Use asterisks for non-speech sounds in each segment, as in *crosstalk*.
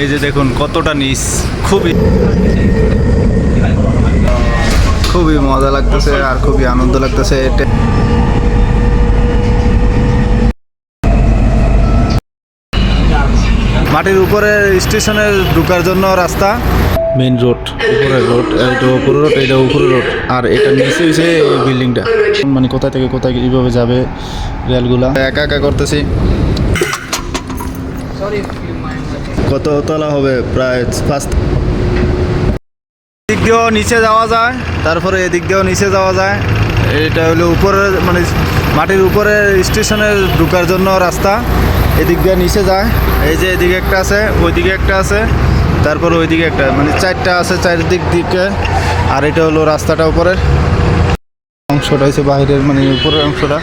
এই যে দেখুন কতটা নিচ খুবই খুবই মজা লাগতেছে আর খুবই আনন্দ লাগতেছে। এটা মাটির উপরে স্টেশনে ঢোকার জন্য রাস্তা। মেইন রোড উপরের রোড এটা উপরে রোড এটা উপরে রোড। আর এটা নিচে হচ্ছে এই বিল্ডিংটা মানে কোথা থেকে কোথায় এইভাবে যাবে রেলগুলা? একা একা করতেছি। কত তলা হবে প্রায় পাঁচ দিক দিয়েও নিচে যাওয়া যায়, তারপরে এদিক দিয়েও নিচে যাওয়া যায়। এটা হলো উপরের মানে মাটির উপরে স্টেশনে ঢোকার জন্য রাস্তা। এদিক দিয়ে নিচে যায়, এই যে এদিকে একটা আছে, ওইদিকে একটা আছে, তারপর ওইদিকে একটা মানে চারটা আছে চারিদিক দিকে। আর এটা হলো রাস্তাটা উপরের। অংশটা হচ্ছে বাইরের মানে উপরের অংশটা।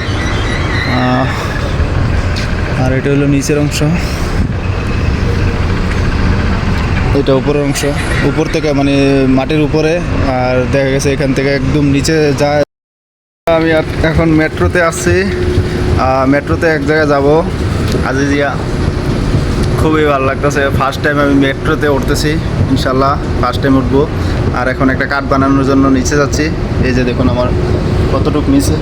আর এটা হলো নিচের অংশ। এটা উপরের অংশ। উপর থেকে মানে মাটির উপরে, আর দেখা গেছে এখান থেকে একদম নিচে যায়। আমি এখন মেট্রোতে আসছি মেট্রোতে এক জায়গায় যাব। আজিজিয়া, খুবই ভালো লাগতেছে। ফার্স্ট টাইম আমি মেট্রোতে উঠতেছি, ইনশাল্লাহ ফার্স্ট টাইম উঠবো। আর এখন একটা কাঠ বানানোর জন্য নিচে যাচ্ছি। এই যে দেখুন আমার কতটুক নিচে।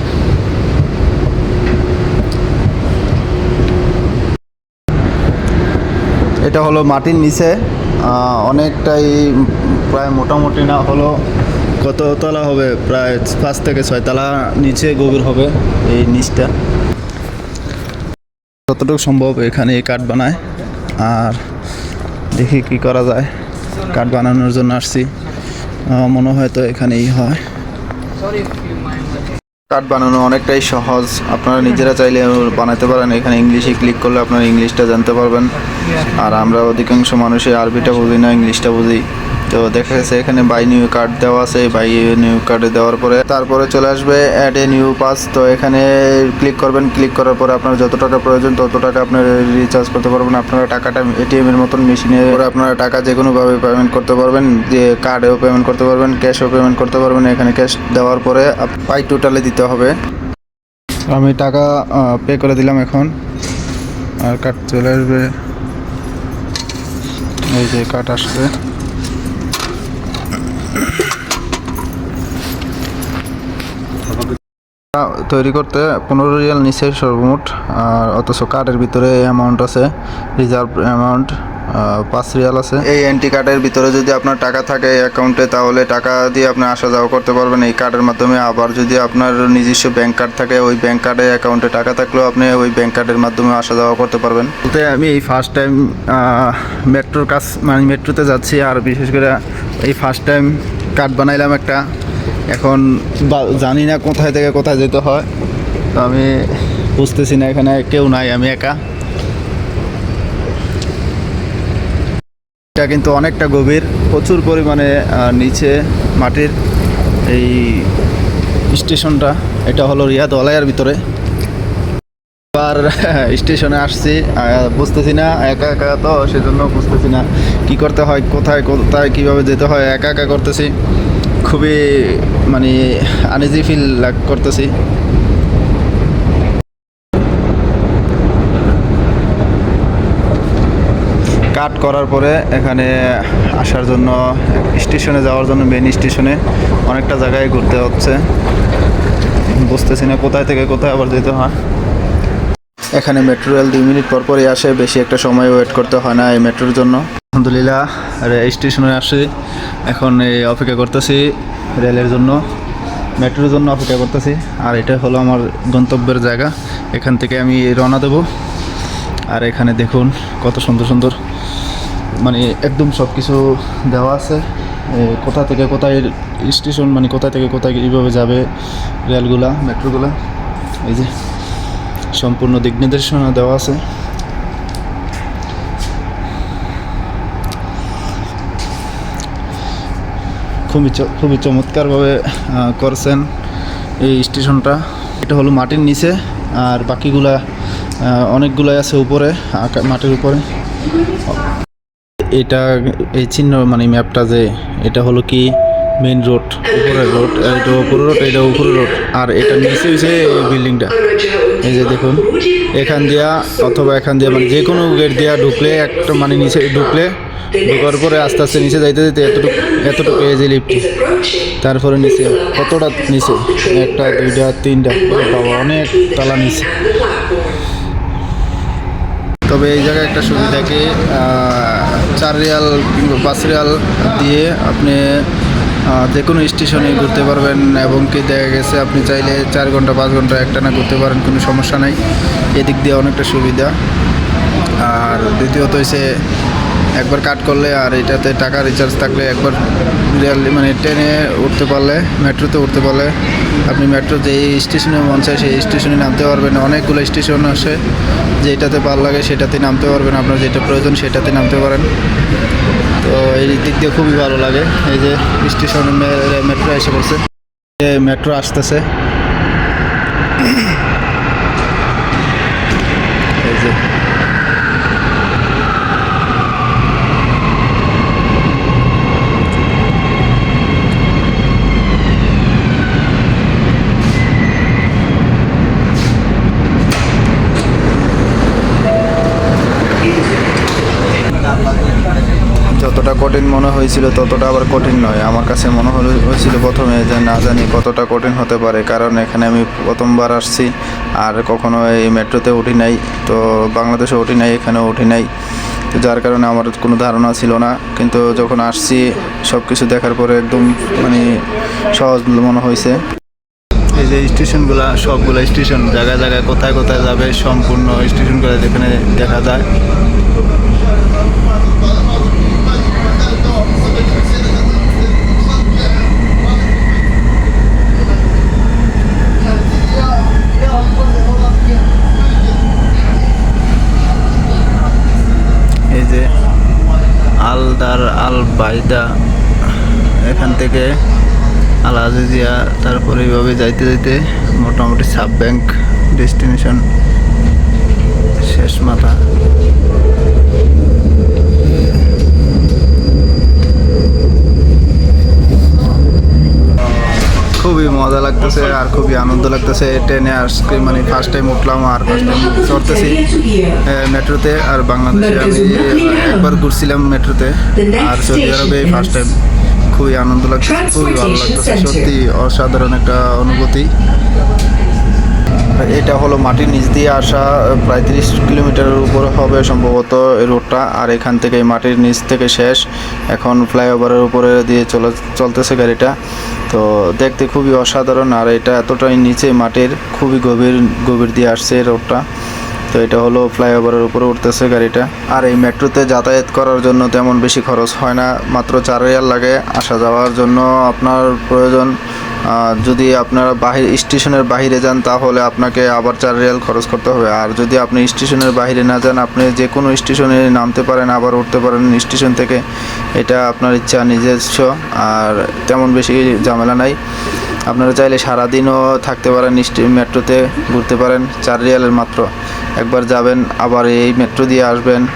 এটা হলো মাটির নিচে। অনেকটাই প্রায় মোটামুটি না হলো কত তলা হবে? প্রায় পাঁচ থেকে ছয় তলা নিচে গভীর হবে এই নিচটা। যতটুকু সম্ভব এখানে কাঠ বানায়। আর দেখি কি করা যায়। কাঠ বানানোর জন্য আসছি। মনে হয় তো এখানেই হয়। কাঠ বানানো অনেকটাই সহজ। আপনারা নিজেরা চাইলে বানাতে পারেন। এখানে ইংলিশে ক্লিক করলে আপনারা ইংলিশটা জানতে পারবেন। আর আমরা অধিকাংশ মানুষই আরবিটা বুঝি না ইংলিশটা বুঝি। তো দেখা গেছে এখানে বাই নিউ কার্ড দেওয়া আছে বাই নিউ কার্ডে দেওয়ার পরে তারপরে চলে আসবে অ্যাড এ নিউ পাস তো এখানে ক্লিক করবেন ক্লিক করার পরে আপনার যত টাকা প্রয়োজন তত টাকা আপনার রিচার্জ করতে পারবেন, আপনারা টাকাটা এটিএম এর মতন মেশিনে আপনারা টাকা যে কোনোভাবে পেমেন্ট করতে পারবেন যে কার্ডেও পেমেন্ট করতে পারবেন ক্যাশও পেমেন্ট করতে পারবেন, এখানে ক্যাশ দেওয়ার পরে পাই টোটালে দিতে হবে। আমি টাকা পে করে দিলাম এখন। আর কার্ড চলে আসবে। এই যে কার্ড আসবে। তৈরি করতে পনেরো রিয়াল নিচে সর্বমোট আর অথচ কার্ডের ভিতরে অ্যামাউন্ট আছে রিজার্ভ অ্যামাউন্ট পাঁচ রিয়াল আছে। এই এন্টি কার্ডের ভিতরে যদি আপনার টাকা থাকে অ্যাকাউন্টে তাহলে টাকা দিয়ে আপনি আসা যাওয়া করতে পারবেন। এই কার্ডের মাধ্যমে আবার যদি আপনার নিজস্ব ব্যাংক কার্ড থাকে ওই ব্যাংক কার্ডে অ্যাকাউন্টে টাকা থাকলেও আপনি ওই ব্যাংক কার্ডের মাধ্যমে আসা যাওয়া করতে পারবেন। বলতে আমি এই ফার্স্ট টাইম মেট্রোর কাজ মানে মেট্রোতে যাচ্ছি আর বিশেষ করে এই ফার্স্ট টাইম কার্ড বানাইলাম একটা। এখন জানি না কোথায় থেকে কোথায় যেতে হয়। তো আমি বুঝতেছি না এখানে কেউ নাই, আমি একা। এটা কিন্তু অনেকটা গভীর, প্রচুর পরিমাণে নিচে মাটির এই স্টেশনটা। এটা হলো রিয়াদ ওলাইয়ার ভিতরে। আর *laughs* স্টেশনে আসছি বুঝতেছি না, একা একা তো, সেজন্য বুঝতেছি না কি করতে হয়, কোথায় কোথায়, কীভাবে যেতে হয়, একা একা করতেছি। খুবই মানে আনইজি ফিল লাগ, করতেছি। কাট করার পরে এখানে আসার জন্য, স্টেশনে যাওয়ার জন্য মেন স্টেশনে অনেকটা জায়গায় ঘুরতে হচ্ছে। বুঝতেছি না কোথায় থেকে কোথায় আবার যেতে হয়। এখানে মেট্রো রেল দুই মিনিট পর পরই আসে, বেশি একটা সময় ওয়েট করতে হয় না এই মেট্রোর জন্য। আলহামদুলিল্লাহ স্টেশনে আসি। এখন এই অপেক্ষা করতেছি রেলের জন্য, মেট্রোর জন্য অপেক্ষা করতেছি। আর এটা হলো আমার গন্তব্যের জায়গা। এখান থেকে আমি রওনা দেবো। আর এখানে দেখুন কত সুন্দর সুন্দর মানে একদম সব কিছু দেওয়া আছে। কোথা থেকে কোথায় স্টেশন মানে কোথা থেকে কোথায় এইভাবে যাবে রেলগুলা, মেট্রোগুলা। এই যে সম্পূর্ণ দিক নির্দেশনা দেওয়া আছে। খুবই খুবই চমৎকারভাবে করছেন এই স্টেশনটা। এটা হলো মাটির নিচে আর বাকিগুলা আহ, অনেকগুলাই আছে উপরে মাটির উপরে। এটা এই চিহ্ন মানে ম্যাপটা যে এটা হলো কি মেইন রোড উপরের রোড এটা উপরে রোড এটা উপরে রোড আর এটা নিচে এই বিল্ডিংটা এই যে দেখুন এখান দিয়া অথবা এখান দিয়া মানে যে কোনো গেট দিয়া ঢুকলে একটা মানে নিচে ঢুকলে ঢোকার পরে আস্তে আস্তে নিচে যাইতে যাইতে এতটুকু এতটুকু এই যে লিফট তারপরে নিচে কতটা নিচে? একটা দুইটা তিনটা বাবা অনেক তালা নিচে। তবে এই জায়গায় একটা সুবিধা কি আহ, চার রিয়াল কিংবা পাঁচ রিয়াল দিয়ে আপনি যে কোনো স্টেশনে ঘুরতে পারবেন এবং কি দেখা গেছে, আপনি চাইলে চার ঘণ্টা, পাঁচ ঘণ্টা একটানা ঘুরতে পারেন, কোনো সমস্যা নাই। এদিক দিয়ে অনেকটা সুবিধা। আর দ্বিতীয়ত হচ্ছে একবার কাট করলে আর এটাতে টাকা রিচার্জ থাকলে একবার রিয়াল মানে ট্রেনে উঠতে পারলে, মেট্রোতে উঠতে পারলে, আপনি মেট্রো যেই স্টেশনে মন চায় সেই স্টেশনে নামতে পারবেন। অনেকগুলো স্টেশন আসে যেটাতে ভালো লাগে সেটাতে নামতে পারবেন। আপনার যেটা প্রয়োজন সেটাতে নামতে পারেন। তো এই দিক দিয়ে খুবই ভালো লাগে। এই যে স্টেশনে মেট্রো এসে পড়ছে। মেট্রো আসতেছে। এই যে যতটা কঠিন মনে হয়েছিল ততটা আবার কঠিন নয়। আমার কাছে মনে হয়েছিল প্রথমে যে না জানি কতটা কঠিন হতে পারে, কারণ এখানে আমি প্রথমবার আসছি আর কখনো এই মেট্রোতে উঠি নাই, তো বাংলাদেশে উঠি নাই, এখানেও উঠি নাই। তো যার কারণে আমার কোনো ধারণা ছিল না, কিন্তু যখন আসছি সব কিছু দেখার পরে একদম মানে সহজ মনে হয়েছে। এই যে স্টেশনগুলো, সবগুলো স্টেশন জায়গায় জায়গায় কোথায় কোথায় যাবে, সম্পূর্ণ স্টেশনগুলো যেখানে দেখা যায় এই যে আলদার আল বাইদা এখান থেকে আল আজিজিয়া তারপরে এইভাবে যাইতে যাইতে মোটামুটি সাব ব্যাংক ডেস্টিনেশন শেষ মাথা। খুবই মজা লাগতেছে আর খুবই আনন্দ লাগতেছে। ট্রেনে আজকে মানে ফার্স্ট টাইম উঠলাম আর ফার্স্ট টাইম চড়তেছি মেট্রোতে আর বাংলাদেশে আমি একবার ঘুরছিলাম মেট্রোতে আর সৌদি আরবে ফার্স্ট টাইম খুবই আনন্দ লাগছে খুবই ভালো লাগতেছে, সত্যি অসাধারণ একটা অনুভূতি। এটা হলো মাটির নিচ দিয়ে আসা প্রায় তিরিশ কিলোমিটারের উপরে হবে সম্ভবত রোডটা। আর এখান থেকে মাটির নিচ থেকে শেষ। এখন ফ্লাইওভারের উপরে দিয়ে চলে চলতেছে গাড়িটা। তো দেখতে খুবই অসাধারণ। আর এটা এতটাই নিচে মাটির, খুবই গভীর গভীর দিয়ে আসছে রোডটা। তো এটা হলো ফ্লাইওভারের উপরে উঠতেছে গাড়িটা। আর এই মেট্রোতে যাতায়াত করার জন্য তেমন বেশি খরচ হয় না। মাত্র চার রিয়াল লাগে আসা যাওয়ার জন্য। আপনার প্রয়োজন যদি আপনারা বাহির স্টেশনের বাইরে যান, তাহলে আপনাকে আবার চার রিয়াল খরচ করতে হবে। আর যদি আপনি স্টেশনের বাইরে না যান, আপনি যে কোনো স্টেশনে নামতে পারেন, আবার উঠতে পারেন স্টেশন থেকে। এটা আপনার ইচ্ছা, নিজস্ব। আর তেমন বেশি ঝামেলা নাই। আপনারা চাইলে সারাদিনও থাকতে পারেন মেট্রোতে ঘুরতে পারেন, চার রিয়ালের মাত্র। একবার যাবেন, আবার এই মেট্রো দিয়ে আসবেন।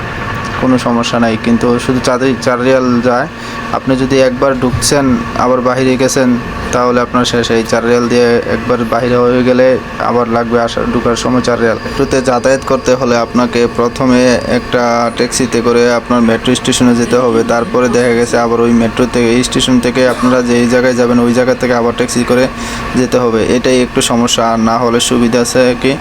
কোনো সমস্যা নাই। কিন্তু শুধু চার চারিয়াল যায়। আপনি যদি একবার ঢুকছেন, আবার বাইরে গেছেন, তাহলে আপনার শেষ। এই চার রিয়াল দিয়ে একবার বাইরে হয়ে গেলে আবার লাগবে আসা, ঢুকার সময় চার রিয়াল। মেট্রোতে যাতায়াত করতে হলে আপনাকে প্রথমে একটা ট্যাক্সিতে করে আপনার মেট্রো স্টেশনে যেতে হবে। তারপরে দেখা গেছে আবার ওই মেট্রো থেকে, এই স্টেশন থেকে আপনারা যেই জায়গায় যাবেন, ওই জায়গা থেকে আবার ট্যাক্সি করে যেতে হবে। এটাই একটু সমস্যা। আর না হলে সুবিধা আছে কি?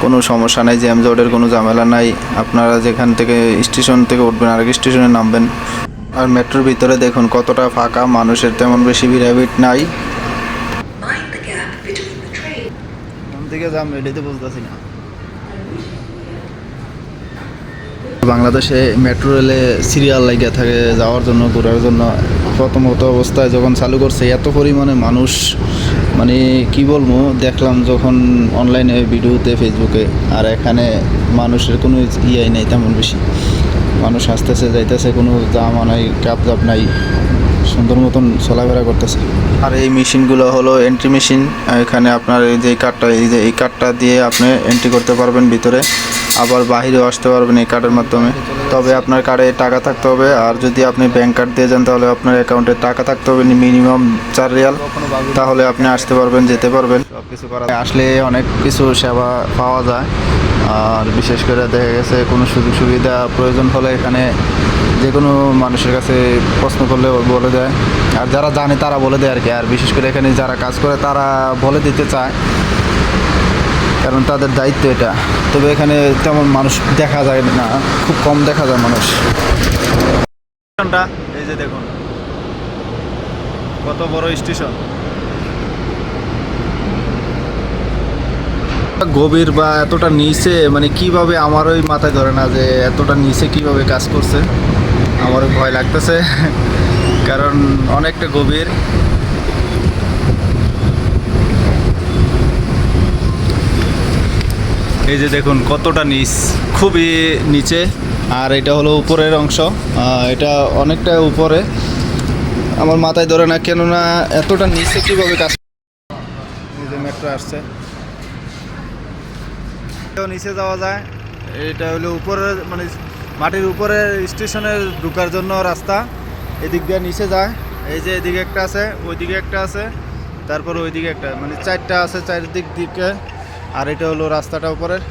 কোনো সমস্যা নাই। জ্যাম জটের কোনো ঝামেলা নাই। আপনারা যেখান থেকে স্টেশন থেকে উঠবেন আরেক স্টেশনে নামবেন। আর মেট্রোর ভিতরে দেখুন কতটা ফাঁকা মানুষের তেমন বেশি ভিড়াভিড় নাই। যাম এটাই তো বুঝতেছি না। বাংলাদেশে মেট্রো রেলে সিরিয়াল লাগিয়ে থাকে যাওয়ার জন্য ঘোরার জন্য। প্রথমত অবস্থায় যখন চালু করছে এত পরিমাণে মানুষ মানে কি বলব দেখলাম যখন অনলাইনে ভিডিওতে ফেসবুকে আর এখানে মানুষের কোনো ইয়ে নেই তেমন বেশি। মানুষ আসতেছে যাইতেছে কোনো জামা নাই কাপ জাপ নাই। সুন্দর মতন চলাফেরা করতেছে। আর এই মেশিনগুলো হলো এন্ট্রি মেশিন এখানে আপনার এই যে কার্ডটা এই যে এই কার্ডটা দিয়ে আপনি এন্ট্রি করতে পারবেন ভিতরে, আবার বাহিরেও আসতে পারবেন এই কার্ডের মাধ্যমে। তবে আপনার কার্ডে টাকা থাকতে হবে, আর যদি আপনি ব্যাংক কার্ড দিয়ে যান, তাহলে আপনার অ্যাকাউন্টে টাকা থাকতে হবে মিনিমাম চার রিয়াল। তাহলে আপনি আসতে পারবেন, যেতে পারবেন। সব কিছু করা আসলে অনেক কিছু সেবা পাওয়া যায়, আর বিশেষ করে দেখা গেছে কোনো সুযোগ সুবিধা প্রয়োজন হলে এখানে যে কোনো মানুষের কাছে প্রশ্ন করলে বলে দেয়। আর যারা জানে তারা বলে দেয় আর কি আর বিশেষ করে এখানে যারা কাজ করে তারা বলে দিতে চায়। কারণ তাদের দায়িত্ব এটা। তবে এখানে তেমন মানুষ দেখা যায় না। খুব কম দেখা যায় মানুষ। এই যে দেখুন। কত বড় স্টেশন। গভীর বা এতটা নিচে মানে কীভাবে আমার ওই মাথায় ধরে না যে এতটা নিচে কীভাবে কাজ করছে? আমারও ভয় লাগতেছে, কারণ অনেকটা গভীর। এই যে দেখুন, কতটা নিচ, খুবই নিচে, আর এটা হলো উপরের অংশ। এটা অনেকটা উপরে। আমার মাথায় ধরে না, কেননা এতটা নিচে কীভাবে কাজ আসছে। নিচে যাওয়া যায় এটা হলো উপরে মানে মাটির উপরে স্টেশনে ঢুকার জন্য রাস্তা। এদিক দিয়ে নিচে যায়। এই যে এদিকে একটা আছে, ওইদিকে একটা আছে, তারপর ওইদিকে একটা মানে চারটা আছে চারিদিক দিকে। আর এটা হলো রাস্তাটা উপরের।